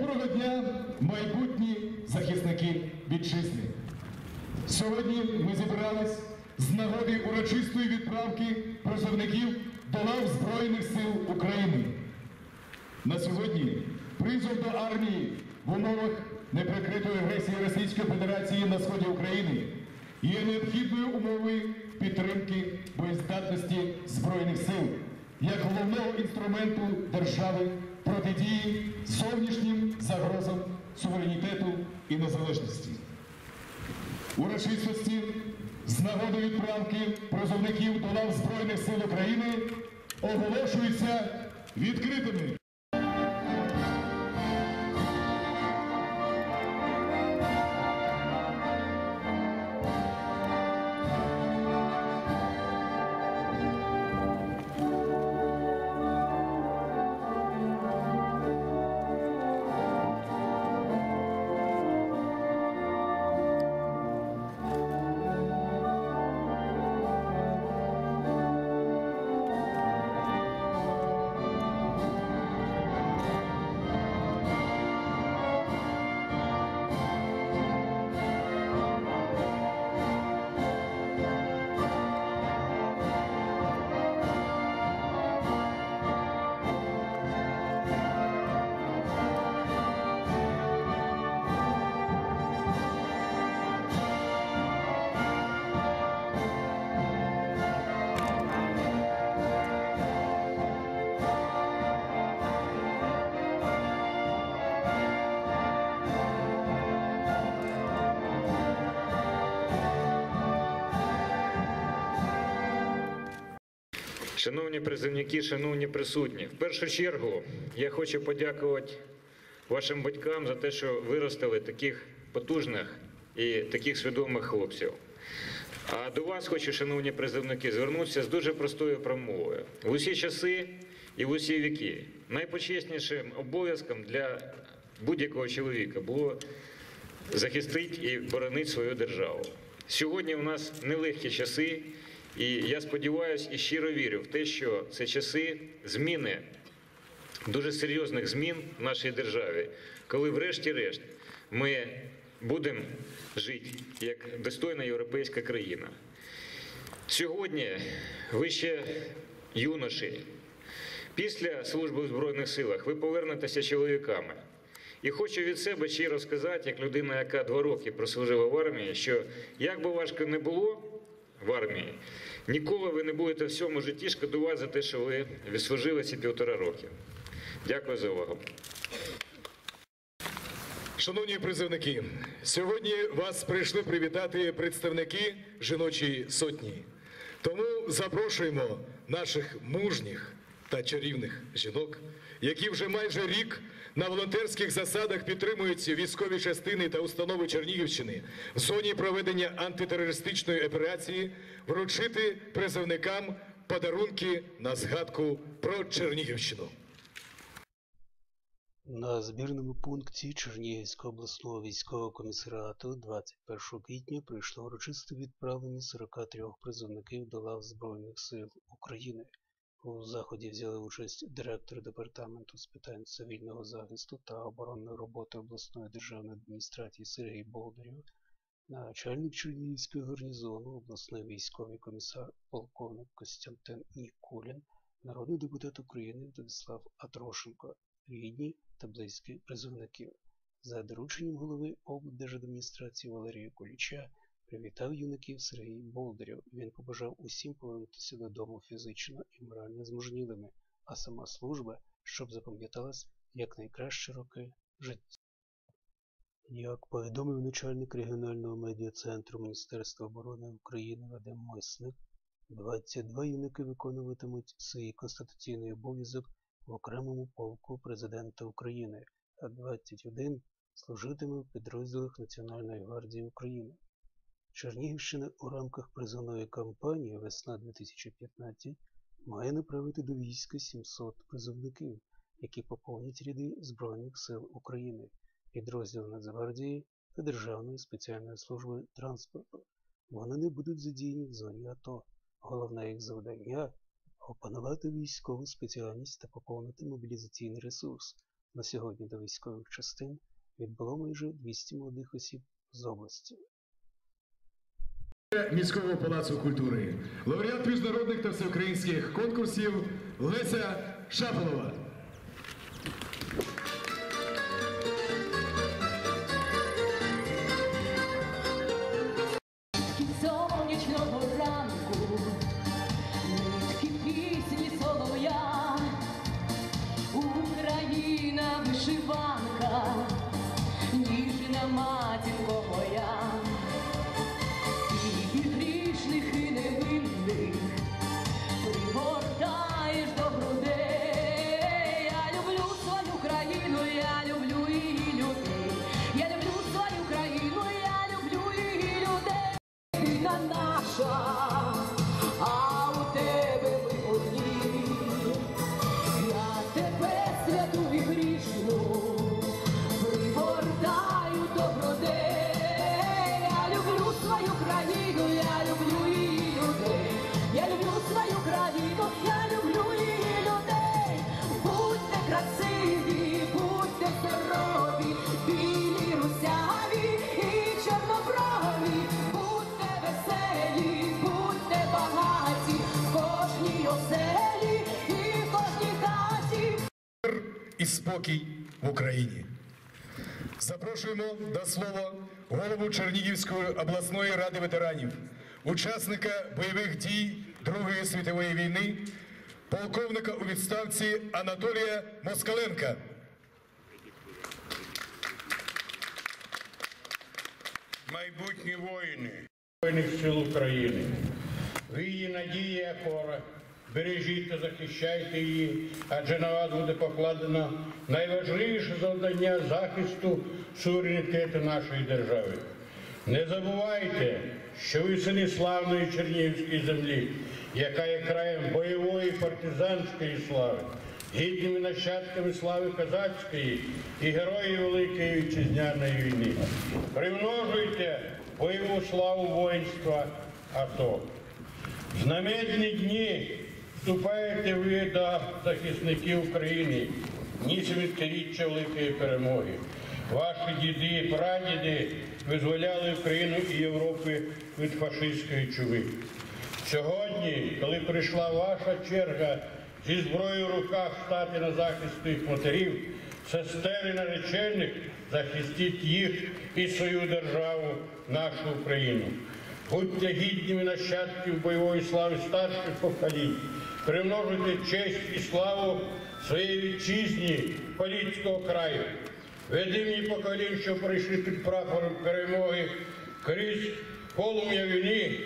Доброго дня, майбутні захисники вітчизни. Сьогодні ми зібрались з нагоди урочистої відправки призовників до лав Збройних сил України. На сьогодні призов до армії в умовах неприкритої агресії Російської Федерації на сході України є необхідною умовою підтримки боєздатності Збройних сил як головного інструменту держави протидії зовнішнім загрозам суверенітету і незалежності. Урочистості з нагоди відправки призовників до лав Збройних сил України оголошуються відкритими. Шановні призовники, шановні присутні, в першу чергу я хочу подякувати вашим батькам за те, що виростили таких потужних і таких свідомих хлопців. А до вас хочу, шановні призовники, звернутися з дуже простою промовою. В усі часи і в усі віки найпочеснішим обов'язком для будь-якого чоловіка було захистити і боронити свою державу. Сьогодні у нас нелегкі часи, і я сподіваюся і щиро вірю в те, що це часи зміни, дуже серйозних змін в нашій державі, коли, врешті-решт, ми будемо жити як достойна європейська країна. Сьогодні ви ще юноші. Після служби в Збройних силах ви повернетеся чоловіками. І хочу від себе щиро сказати, як людина, яка два роки прослужила в армії, що як би важко не було в армії, ніколи ви не будете в цьому житті шкодувати за те, що ви відслужили ці півтора роки. Дякую за увагу. Шановні призовники, сьогодні вас прийшли привітати представники жіночої сотні. Тому запрошуємо наших мужніх та чарівних жінок, які вже майже рік на волонтерських засадах підтримують військові частини та установи Чернігівщини в зоні проведення антитерористичної операції, вручити призовникам подарунки на згадку про Чернігівщину. На збірному пункті Чернігівського обласного військового комісаріату 21 квітня прийшло урочисте відправлення 43 призовників до лав Збройних сил України. У заході взяли участь директор департаменту з питань цивільного захисту та оборонної роботи обласної державної адміністрації Сергій Болдарєв, начальник Чернігівського гарнізону, обласний військовий комісар полковник Костянтин Нікулін, народний депутат України Владислав Атрошенко, рідні та близькі призовників. За дорученням голови облдержадміністрації Валерія Куліча привітав юнаків Сергій Болдарєв. Він побажав усім повернутися додому фізично і морально змужнілими, а сама служба, щоб запам'яталась як найкращі роки життя. Як повідомив начальник регіонального медіа-центру Міністерства оборони України Вадим Мисник, 22 юнаки виконуватимуть свій конституційний обов'язок в окремому полку президента України, а 21 служитиме в підрозділах Національної гвардії України. Чернігівщина у рамках призовної кампанії Весна 2015 має направити до війська 700 призовників, які поповнять ряди Збройних сил України, підрозділ Нацгвардії та Державної спеціальної служби транспорту. Вони не будуть задіяні в зоні АТО. Головне їх завдання опанувати військову спеціальність та поповнити мобілізаційний ресурс. На сьогодні до військових частин відбуло майже 200 молодих осіб з області. Міського палацу культури, лауреат міжнародних та всеукраїнських конкурсів Леся Шаполова. І спокій в Україні. Запрошуємо до слова голову Чернігівської обласної ради ветеранів, учасника бойових дій Другої світової війни, полковника у відставці Анатолія Москаленка. майбутні воїни Збройних сил України. Ви її надія опора. Бережіть та захищайте її, адже на вас буде покладено найважливіше завдання захисту суверенітету нашої держави. Не забувайте, що ви сини славної Чернігівської землі, яка є краєм бойової партизанської слави, гідними нащадками слави козацької і героїв Великої Вітчизняної війни. Примножуйте бойову славу воїнства АТО. В знаменні дні вступаєте ви до захисників України, ніч відкріччя великої перемоги. Ваші діди і прадіди визволяли Україну і Європу від фашистської чуми. Сьогодні, коли прийшла ваша черга зі зброєю в руках стати на захист своїх матерів, сестер і наречених, захистіть їх і свою державу, нашу Україну. Будьте гідними нащадків бойової слави старших поколінь, примножуйте честь і славу своєї вітчизні Поліцького краю. Ведимі поколінь, що прийшли під прапором перемоги крізь полум'я війни,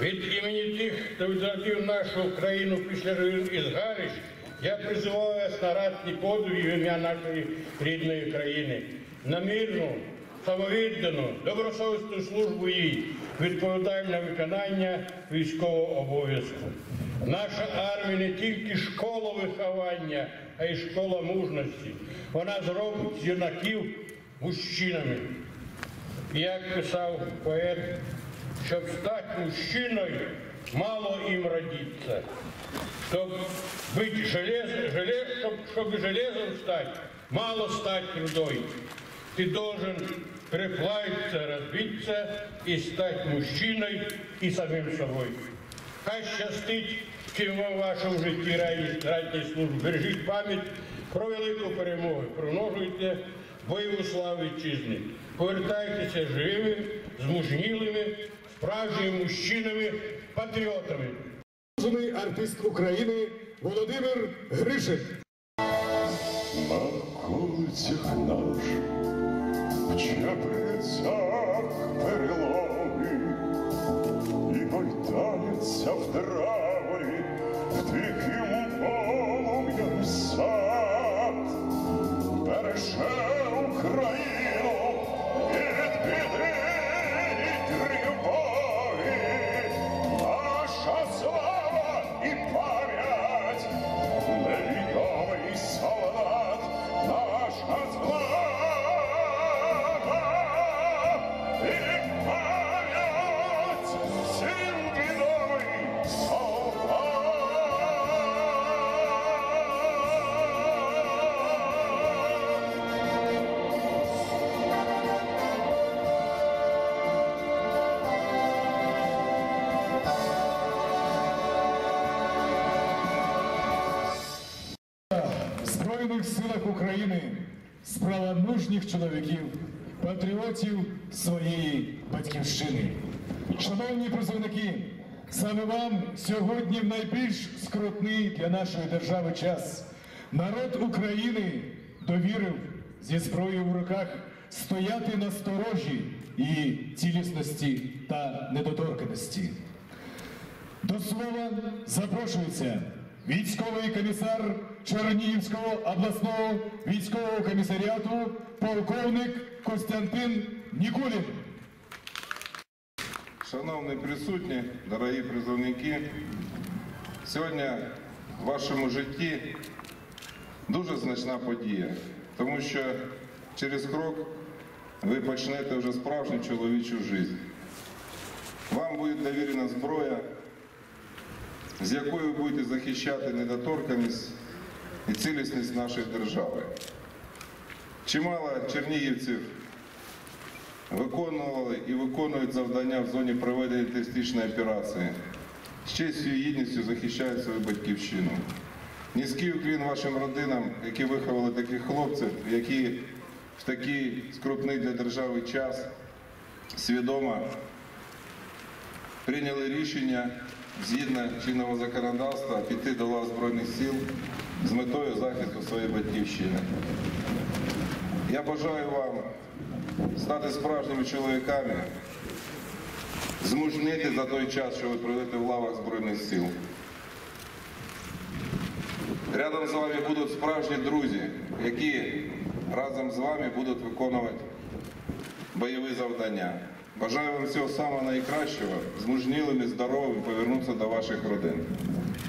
від імені тих, хто відродив нашу країну після руїн і згарищ, я призиваю вас на ратні подвиги в ім'я нашої рідної країни, на мирну, самовіддану, добросовісну службу їй, відповідальне виконання військового обов'язку. Наша армія не тільки школа виховання, а й школа мужності. Вона зробить з юнаків мужчинами. Як писав поет, щоб стати мужчиною, мало им родиться. Щоб быть желез, желез, чтоб, чтобы железом стать, мало стать рудой. Ты должен переплавиться, разбиться и стать мужчиной и самим собой. Хай щастить всім в вашому житті ранній службі. Бережіть пам'ять про велику перемогу, примножуйте бойову славу вітчизни. Повертайтеся живими, змужнілими, справжніми мужчинами, патріотами. Артист України Володимир Гришин. На вулицях наш, в чабрецях переломи, Обов'язок України справа мужніх чоловіків, патріотів своєї батьківщини. Шановні призовники, саме вам сьогодні найбільш скрутний для нашої держави час. Народ України довірив зі зброєю в руках стояти на сторожі і цілісності та недоторканості. До слова запрошується військовий комісар Чернігівського обласного військового комісаріату полковник Костянтин Нікулін. Шановні присутні, дорогі призовники, сьогодні в вашому житті дуже значна подія, тому що через крок ви почнете вже справжню чоловічу життя. Вам буде довірена зброя, з якою ви будете захищати недоторканість і цілісність нашої держави. Чимало чернігівців виконували і виконують завдання в зоні проведення терористичної операції. З честю і гідністю захищають свою батьківщину. Низький уклін вашим родинам, які виховали таких хлопців, які в такий скрутний для держави час свідомо прийняли рішення згідно чинного законодавства піти до лав Збройних сил з метою захисту своєї батьківщини. Я бажаю вам стати справжніми чоловіками, змужнити за той час, що ви проведете в лавах Збройних сил. Рядом з вами будуть справжні друзі, які разом з вами будуть виконувати бойові завдання. Бажаю вам всього самого найкращого, змужнілими, здоровими повернутися до ваших родин.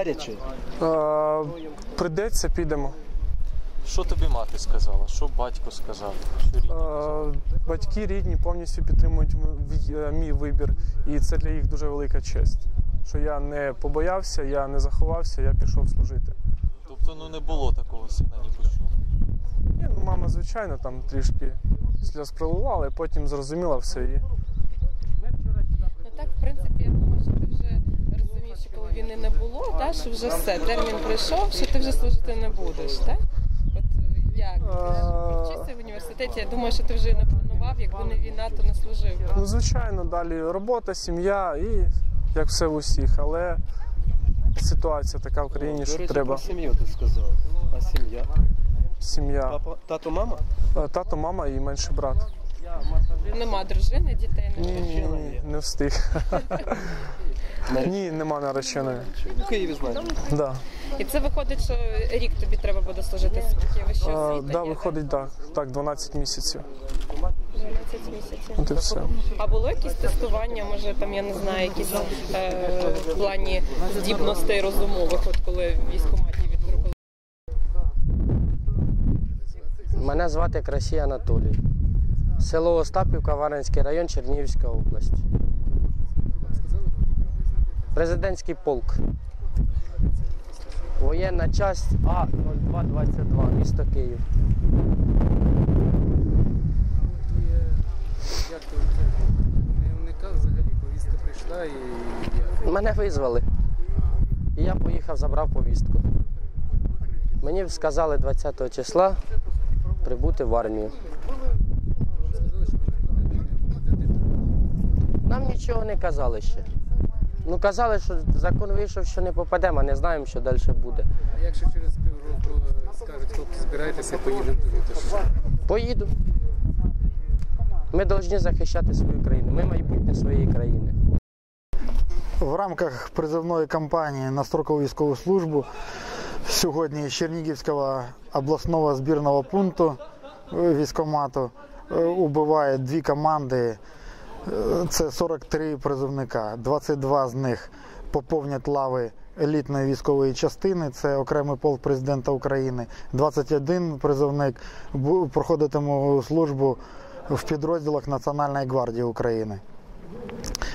Гаряче? Е, прийдеться, підемо. Що тобі мати сказала? Що батько сказав? Що рідні? Е, батьки рідні повністю підтримують е, мій вибір, і це для їх дуже велика честь. Що я не побоявся, я не заховався, я пішов служити. Тобто ну не було такого сина ні по чому. Ні, ну, мама, звичайно, там трішки сльоз пролила, але потім зрозуміла все і Ну так, в принципі, я думаю, що ти вже розумієш, що коли війни не було, та, що вже все, термін пройшов, що ти вже служити не будеш, так? От як? Ти ж в університеті, я думаю, що ти вже не планував, якби не війна, то не служив. ну, звичайно, далі робота, сім'я і як все в усіх. Але ситуація така в країні, що треба сім'ю ти сказав. А сім'я? сім'я. Тато, мама? Е, Тато, мама і менший брат. Нема дружини, дітей ні, ні, не встиг. Ні, нема нареченої. У Києві знаєте. Да. І це виходить, що рік тобі треба буде служити скільки вище А, освіта да, є, виходить так. Так, 12 місяців. 12 місяців. От і все. А було якісь тестування, може там я не знаю, якісь е, в плані здібностей розумових, от коли в військкоматі відпробували? Мене звати Красій Анатолій. Село Остапівка, Варенський район, Чернігівська область. Президентський полк. Воєнна часть А0222, місто Київ. Як ти не уникав взагалі, повістка прийшла і? Мене визвали. І я поїхав, забрав повістку. Мені сказали 20 числа прибути в армію. Нам нічого не казали ще. Ну казали, що закон вийшов, що не попадемо, а не знаємо, що далі буде. А якщо через півроку скажуть, хлопці, збирайтеся, поїдемо туди, то що? Поїду. Ми повинні захищати свою країну. Ми майбутнє своєї країни. В рамках призовної кампанії на строкову військову службу сьогодні з Чернігівського обласного збірного пункту е, військомату е, убивають дві команди. Це 43 призовника, 22 з них поповнять лави елітної військової частини. Це окремий полк президента України. 21 призовник проходитиме службу в підрозділах Національної гвардії України.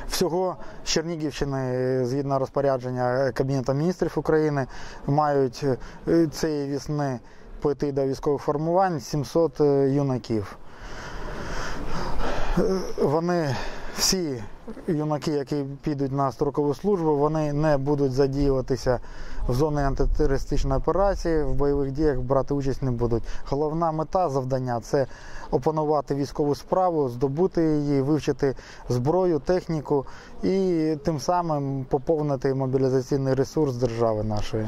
Всього з Чернігівщини, згідно розпорядження Кабінету міністрів України, мають е, цієї весни пойти до військових формувань 700 е, юнаків. Вони всі юнаки, які підуть на строкову службу, вони не будуть задіюватися в зоні антитерористичної операції, в бойових діях брати участь не будуть. Головна мета завдання це опанувати військову справу, здобути її, вивчити зброю, техніку і тим самим поповнити мобілізаційний ресурс держави нашої.